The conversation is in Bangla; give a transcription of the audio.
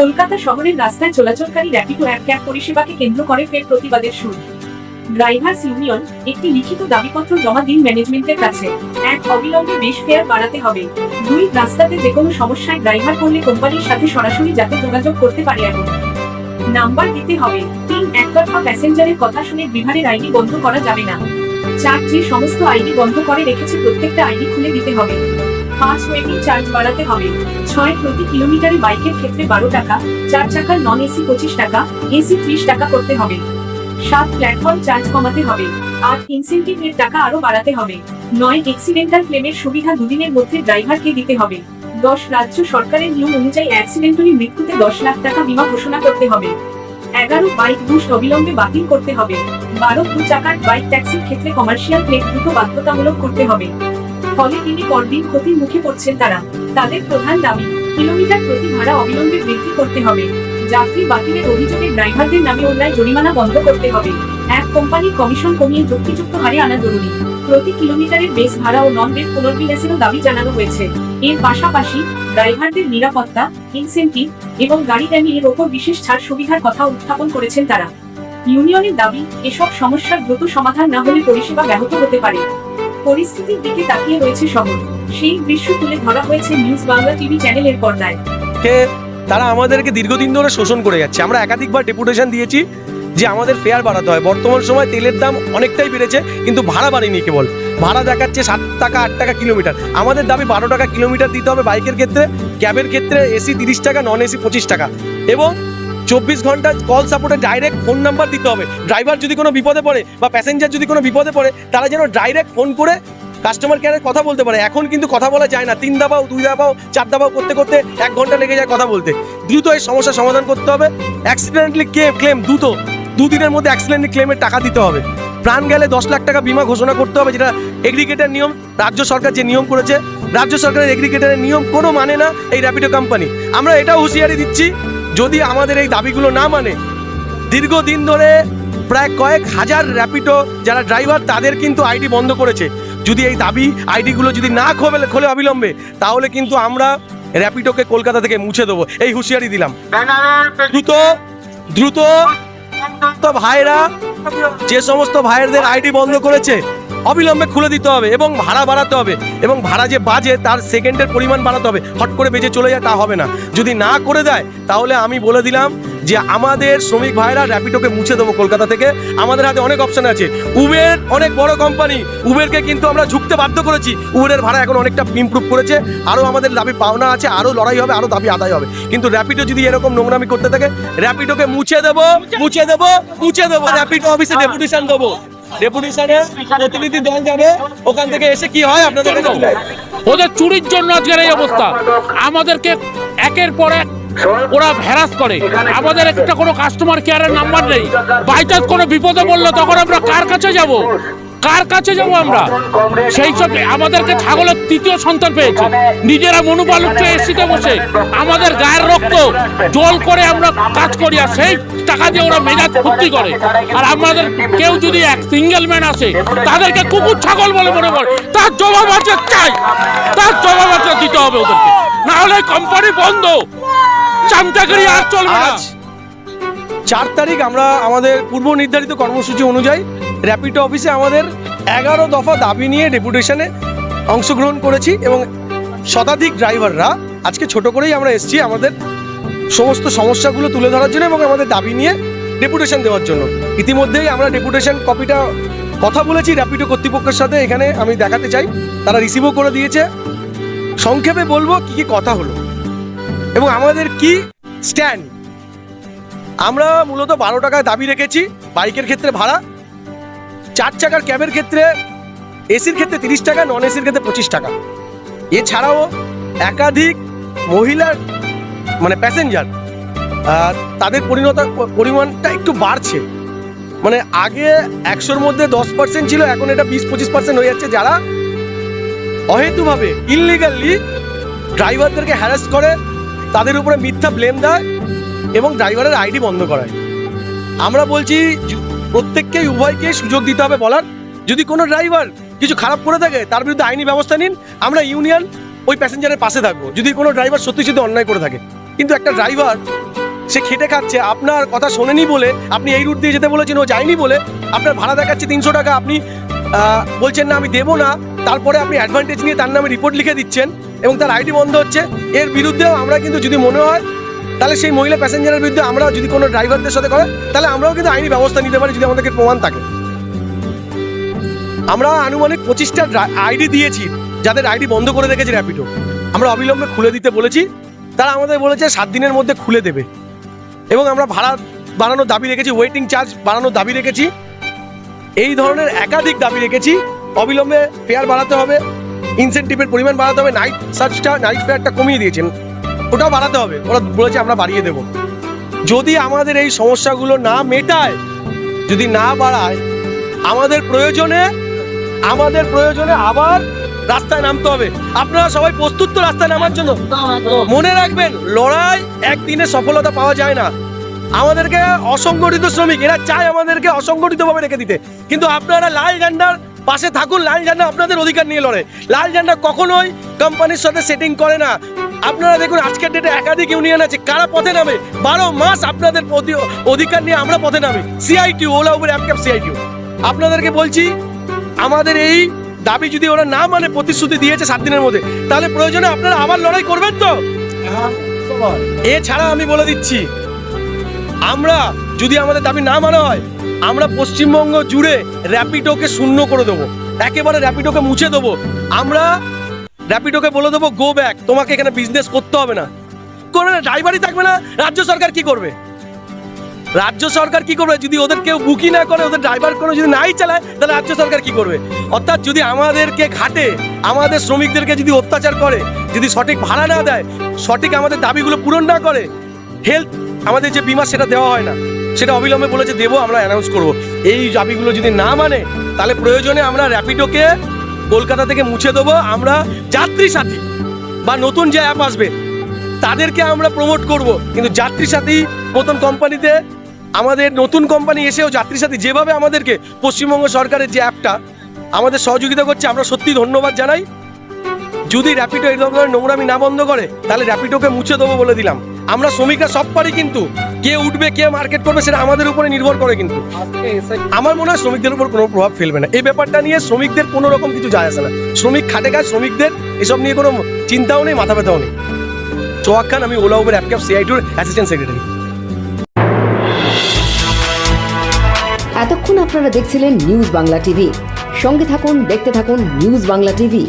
কলকাতা শহরের রাস্তায় চলাচলকারী র্যাপিডো অ্যাপ ক্যাব পরিষেবাকে কেন্দ্র করে ফের প্রতিবাদের সুর। ড্রাইভার্স ইউনিয়ন একটি লিখিত দাবিপত্র জমা দিন ম্যানেজমেন্টের কাছে। এক অবিলম্বে বেশ ফেয়ার বাড়াতে হবে। দুই, রাস্তাতে যে কোনো সমস্যায় ড্রাইভার করলে কোম্পানির সাথে সরাসরি যাতে যোগাযোগ করতে পারে এমন। নাম্বার দিতে হবে। তিন, একতরফা প্যাসেঞ্জারের কথা শুনে বিহারের আইডি বন্ধ করা যাবে না। চার, যে সমস্ত আইডি বন্ধ করে রেখেছে প্রত্যেকটা আইডি খুলে দিতে হবে। পাঁচ ওয়েটিং চার্জ বাড়াতে হবে। ছয় প্রতি কিলোমিটারে বাইকের ক্ষেত্রে বারো টাকা, চার চাকার নন এসি পঁচিশ টাকা এসি ত্রিশ টাকা করতে হবে। সাত প্ল্যাটফর্ম চার্জ কমাতে হবে। আট ইনসেন্টিভ এর টাকা আরও বাড়াতে হবে। নয় এক্সিডেন্টাল ক্লেমের সুবিধা দুদিনের মধ্যে ড্রাইভারকে দিতে হবে। দশ রাজ্য সরকারের নিয়ম অনুযায়ী অ্যাক্সিডেন্টালি মৃত্যুতে দশ লাখ টাকা বীমা ঘোষণা করতে হবে। এগারো বাইক বুশ অবিলম্বে বাতিল করতে হবে। বারো দু চাকার বাইক ট্যাক্সির ক্ষেত্রে কমার্শিয়াল প্লেট দ্রুত বাধ্যতামূলক করতে হবে। ফলে তিনি পরদিন ক্ষতির মুখে পড়ছেন তারা। তাদের প্রধান দাবি, কিলোমিটার প্রতি ভাড়া অবিলম্বে বৃদ্ধি করতে হবে। যাত্রী বাতিলের অভিযোগে ড্রাইভারদের নামে অন্যায় জরিমানা বন্ধ করতে হবে। এক কোম্পানির কমিশন কমিয়ে যুক্তিযুক্ত হারে আনা জরুরি। প্রতি কিলোমিটারের বেস ভাড়া ও নন রেট পুনর্বিন্যাসেরও দাবি জানানো হয়েছে। এর পাশাপাশি, ড্রাইভারদের নিরাপত্তা, ইনসেন্টিভ এবং গাড়ি দামি এর ওপর বিশেষ ছাড় সুবিধার কথা উত্থাপন করেছেন তারা। ইউনিয়নের দাবি, এসব সমস্যার দ্রুত সমাধান না হলে পরিষেবা ব্যাহত হতে পারে। পরিস্থিতির দিকে তাকিয়ে রয়েছে শহর। সেই দৃশ্য তুলে ধরা হয়েছে নিউজ বাংলা টিভি চ্যানেলের পর্দায়। তারা আমাদেরকে দীর্ঘদিন ধরে শোষণ করে যাচ্ছে। আমরা একাধিকবার ডেপুটেশন দিয়েছি যে আমাদের ফেয়ার বাড়াতে হয়। বর্তমান সময় তেলের দাম অনেকটাই বেড়েছে, কিন্তু ভাড়া বাড়েনি কেবল। ভাড়া দেখাচ্ছে সাত টাকা, আট টাকা কিলোমিটার। আমাদের দাবি বারো টাকা কিলোমিটার দিতে হবে বাইকের ক্ষেত্রে। ক্যাবের ক্ষেত্রে এসি তিরিশ টাকা নন এসি পঁচিশ টাকা। এবং চব্বিশ ঘণ্টা কল সাপোর্টে ডাইরেক্ট ফোন নাম্বার দিতে হবে। ড্রাইভার যদি কোনো বিপদে পড়ে বা প্যাসেঞ্জার যদি কোনো বিপদে পড়ে, তারা যেন ডাইরেক্ট ফোন করে কাস্টমার কেয়ারে কথা বলতে পারে। এখন কিন্তু কথা বলা যায় না। তিন দাবাও, দুই দাবাও, চার দাবাও করতে করতে এক ঘণ্টা লেগে যায় কথা বলতে। দ্রুত এই সমস্যার সমাধান করতে হবে। অ্যাক্সিডেন্টলি ক্লেম ক্লেম দ্রুত, দুদিনের মধ্যে অ্যাক্সিডেন্টলি ক্লেমের টাকা দিতে হবে। প্রাণ গেলে দশ লাখ টাকা বিমা ঘোষণা করতে হবে, যেটা এগ্রিগেটের নিয়ম, রাজ্য সরকার যে নিয়ম করেছে। রাজ্য সরকারের এগ্রিগেটারের নিয়ম কোনো মানে না এই র্যাপিডো কোম্পানি আমরা এটাও হুঁশিয়ারি দিচ্ছি। যদি আমাদের এই দাবিগুলো না মানে দীর্ঘদিন ধরে প্রায় কয়েক হাজার র্যাপিডো যারা ড্রাইভার, তাদের কিন্তু আইডি বন্ধ করেছে। যদি এই দাবি, আইডিগুলো যদি না খোলে খোলে অবিলম্বে, তাহলে কিন্তু আমরা র্যাপিডোকে কলকাতা থেকে মুছে দেবো। এই হুঁশিয়ারি দিলাম। দ্রুত দ্রুত ভাইরা, যে সমস্ত ভাইয়েরদের আইডি বন্ধ করেছে অবিলম্বে খুলে দিতে হবে এবং ভাড়া বাড়াতে হবে এবং ভাড়া যে বাজে তার সেকেন্ডের পরিমাণ বাড়াতে হবে। হট করে বেজে চলে যায় তা হবে না। যদি না করে দেয় তাহলে আমি বলে দিলাম যে আমাদের শ্রমিক ভাইরা র্যাপিডোকে মুছে দেবো কলকাতা থেকে। আমাদের হাতে অনেক অপশন আছে। উবের অনেক বড় কোম্পানি উবেরকে কিন্তু আমরা ঝুঁকতে বাধ্য করেছি। উবেরের ভাড়া এখন অনেকটা ইমপ্রুভ করেছে। আরও আমাদের দাবি পাওনা আছে আরও লড়াই হবে আরও দাবি আদায় হবে। কিন্তু র্যাপিডো যদি এরকম নোংরামি করতে থাকে র্যাপিডোকে মুছে দেবো মুছে দেবো মুছে দেবো। র্যাপিডো অফিসে ডেপুটেশন দেবো। ডেপুটেশনে প্রতিনিধি দল যাবে ওখান থেকে এসে কি হয় আপনাদের। ওদের চুরির জন্য আজকের এই অবস্থা। আমাদেরকে একের পর এক ওরা হ্যারাস করে। আমাদের একটা কোনো কাস্টমার কেয়ারের নাম্বার নেই। বাই কোনো বিপদে পড়ল তখন আমরা কার কাছে যাব? কার কাছে যাব আমরা? সেই সব আমাদেরকে ছাগলের তৃতীয় সন্তান পেয়েছে। নিজেরা মনুপালুচ্ছে এসিতে বসে আমাদের গায়ের রক্ত জল করে আমরা কাজ করি আর সেই টাকা দিয়ে ওরা মেজাজ ফুর্তি করে। আর আমাদের কেউ যদি এক সিঙ্গেল ম্যান আসে, তাদেরকে কুকুর ছাগল বলে মনে করে। তার জবাব আছে, চাই। তার জবাব আছে, দিতে হবে ওদেরকে। না হলে কোম্পানি বন্ধ। চামচাগিরি আর চলবে না। চার তারিখ আমরা আমাদের পূর্ব নির্ধারিত কর্মসূচি অনুযায়ী র্যাপিডো অফিসে আমাদের এগারো দফা দাবি নিয়ে ডেপুটেশনে অংশগ্রহণ করেছি এবং শতাধিক ড্রাইভাররা আজকে ছোট করেই আমরা এসেছি আমাদের সমস্ত সমস্যাগুলো তুলে ধরার জন্য এবং আমাদের দাবি নিয়ে ডেপুটেশন দেওয়ার জন্য। ইতিমধ্যেই আমরা ডেপুটেশন কপিটা কথা বলেছি র্যাপিডো কর্তৃপক্ষের সাথে, এখানে আমি দেখাতে চাই। তারা রিসিভও করে দিয়েছে। সংক্ষেপে বলব কি কি কথা হলো এবং আমাদের কি স্ট্যান্ড আমরা মূলত বারো টাকায় দাবি রেখেছি, বাইকের ক্ষেত্রে ভাড়া। চার চাকার ক্যাবের ক্ষেত্রে এসির ক্ষেত্রে তিরিশ টাকা নন এসির ক্ষেত্রে পঁচিশ টাকা। এছাড়াও একাধিক মহিলার মানে প্যাসেঞ্জার তাদের পরিণত, পরিমাণটা একটু বাড়ছে। মানে আগে একশোর মধ্যে দশ পার্সেন্ট ছিল, এখন এটা বিশ, পঁচিশ পার্সেন্ট হয়ে যাচ্ছে। যারা অহেতুভাবে ইললিগালি ড্রাইভারদেরকে হ্যারাস করে, তাদের উপরে মিথ্যা ব্লেম দেয় এবং ড্রাইভারের আইডি বন্ধ করায়। আমরা বলছি প্রত্যেককেই উভয়কে সুযোগ দিতে হবে বলার। যদি কোনো ড্রাইভার কিছু খারাপ করে থাকে, তার বিরুদ্ধে আইনি ব্যবস্থা নিন। আমরা ইউনিয়ন ওই প্যাসেঞ্জারের পাশে থাকব। যদি কোনো ড্রাইভার সত্যি সত্যি অন্যায় করে থাকে। কিন্তু একটা ড্রাইভার, সে খেটে খাচ্ছে, আপনার কথা শোনেনি বলে, আপনি এই রুট দিয়ে যেতে বলেছেন, ও যায়নি বলে, আপনার ভাড়া দেখাচ্ছে তিনশো টাকা, আপনি বলছেন না আমি দেবো না, তারপরে আপনি অ্যাডভান্টেজ নিয়ে তার নামে রিপোর্ট লিখে দিচ্ছেন এবং তার আইডি বন্ধ হচ্ছে। এর বিরুদ্ধেও আমরা কিন্তু যদি মনে হয় তাহলে সেই মহিলা প্যাসেঞ্জারের বিরুদ্ধে আমরা যদি কোনো ড্রাইভারদের সাথে করে, তাহলে আমরাও কিন্তু আইনি ব্যবস্থা নিতে পারি যদি আমাদেরকে প্রমাণ থাকে। আমরা আনুমানিক পঁচিশটা আইডি দিয়েছি, যাদের আইডি বন্ধ করে রেখেছে র্যাপিডো আমরা অবিলম্বে খুলে দিতে বলেছি, তারা আমাদের বলেছে সাত দিনের মধ্যে খুলে দেবে। এবং আমরা ভাড়া বাড়ানোর দাবি রেখেছি ওয়েটিং চার্জ বাড়ানোর দাবি রেখেছি। এই ধরনের একাধিক দাবি রেখেছি, অবিলম্বে ফেয়ার বাড়াতে হবে ইনসেন্টিভের পরিমাণ বাড়াতে হবে নাইট সার্চটা নাইট ফেয়ারটা কমিয়ে দিয়েছেন ওটাও বাড়াতে হবে। ওরা বলেছে আমরা বাড়িয়ে দেব। যদি আমাদের এই সমস্যাগুলো না মেটায়, যদি না বাড়ায়, আমাদের প্রয়োজনে আমাদের প্রয়োজনে আবার রাস্তায় নামতে হবে। আপনারা সবাই প্রস্তুত তো রাস্তায় নামার জন্য? মনে রাখবেন, লড়াই একদিনে সফলতা পাওয়া যায় না। আমাদেরকে অসংগঠিত শ্রমিক, এরা চায় আমাদেরকে অসংগঠিতভাবে রেখে দিতে। কিন্তু আপনারা লাল ঝান্ডার পাশে থাকুন, লাল ঝান্ডা আপনাদের অধিকার নিয়ে লড়ে। লাল ঝান্ডা কখনোই কোম্পানির সাথে সেটিং করে না। আপনারা দেখুন, আজকের ডেটে একাধিক ইউনিয়ন আছে। কারা পথে নামে? বারো মাস আপনাদের অধিকার নিয়ে আমরা পথে নামি। CIT Ola Uber app CITU আপনাদেরকে বলছি, আমাদের এই দাবি যদি ওরা না মানে প্রতিশ্রুতি দিয়েছে সাত দিনের মধ্যে, তাহলে প্রয়োজনে আপনারা আবার লড়াই করবেন তো? এছাড়া আমি বলে দিচ্ছি, আমরা যদি আমাদের দাবি না মানা হয়, আমরা পশ্চিমবঙ্গ জুড়ে র্যাপিডোকে শূন্য করে দেবো। একেবারে র্যাপিডোকে মুছে দেবো। আমরা র্যাপিডোকে বলে দেবো গো ব্যাক তোমাকে এখানে বিজনেস করতে হবে না। কোনো ড্রাইভারই থাকবে না, রাজ্য সরকার কি করবে? রাজ্য সরকার কি করবে? যদি ওদের কেউ বুকিং না করে, ওদের ড্রাইভার কোনো যদি নাই চালায়, তাহলে রাজ্য সরকার কি করবে? অর্থাৎ যদি আমাদেরকে ঘাটে, আমাদের শ্রমিকদেরকে যদি অত্যাচার করে, যদি সঠিক ভাড়া না দেয়, সঠিক আমাদের দাবিগুলো পূরণ না করে হেলথ আমাদের যে বিমা, সেটা দেওয়া হয় না। সেটা অবিলম্বে বলেছে, দেবো, আমরা অ্যানাউন্স করব। এই দাবিগুলো যদি না মানে তাহলে প্রয়োজনে আমরা র্যাপিডোকে কলকাতা থেকে মুছে দেবো আমরা যাত্রী সাথী। বা নতুন যে অ্যাপ আসবে, তাদেরকে আমরা প্রমোট করব। কিন্তু যাত্রী সাথী মতন কোম্পানিতে আমাদের নতুন কোম্পানি এসেও যাত্রী সাথী যেভাবে আমাদেরকে পশ্চিমবঙ্গ সরকারের যে অ্যাপটা আমাদের সহযোগিতা করছে, আমরা সত্যি ধন্যবাদ জানাই। যদি র্যাপিডো এই ধরনের নোংরামি না বন্ধ করে, তাহলে র্যাপিডোকে মুছে দেবো বলে দিলাম। আমরা শ্রমিকরা সব পারি কিন্তু। কে উঠবে কে মার্কেট করবে সেটা আমাদের উপরে নির্ভর করে কিন্তু। আমার মনে হয় শ্রমিকদের উপর কোনো প্রভাব ফেলবে না। এই ব্যাপারটা নিয়ে শ্রমিকদের কোনো রকম কিছু যায় আসে না। শ্রমিক খাটে কাজ শ্রমিকদের এসব নিয়ে কোনো চিন্তাও নেই মাথা ব্যথাও নেই। চোয়াক খান আমি ওলা উবের অ্যাপক্যাপ সিআইটুর অ্যাসিস্ট্যান্ট সেক্রেটারি এতক্ষণ আপনারা দেখছিলেন নিউজ বাংলা টিভি সঙ্গে থাকুন দেখতে থাকুন নিউজ বাংলা টিভি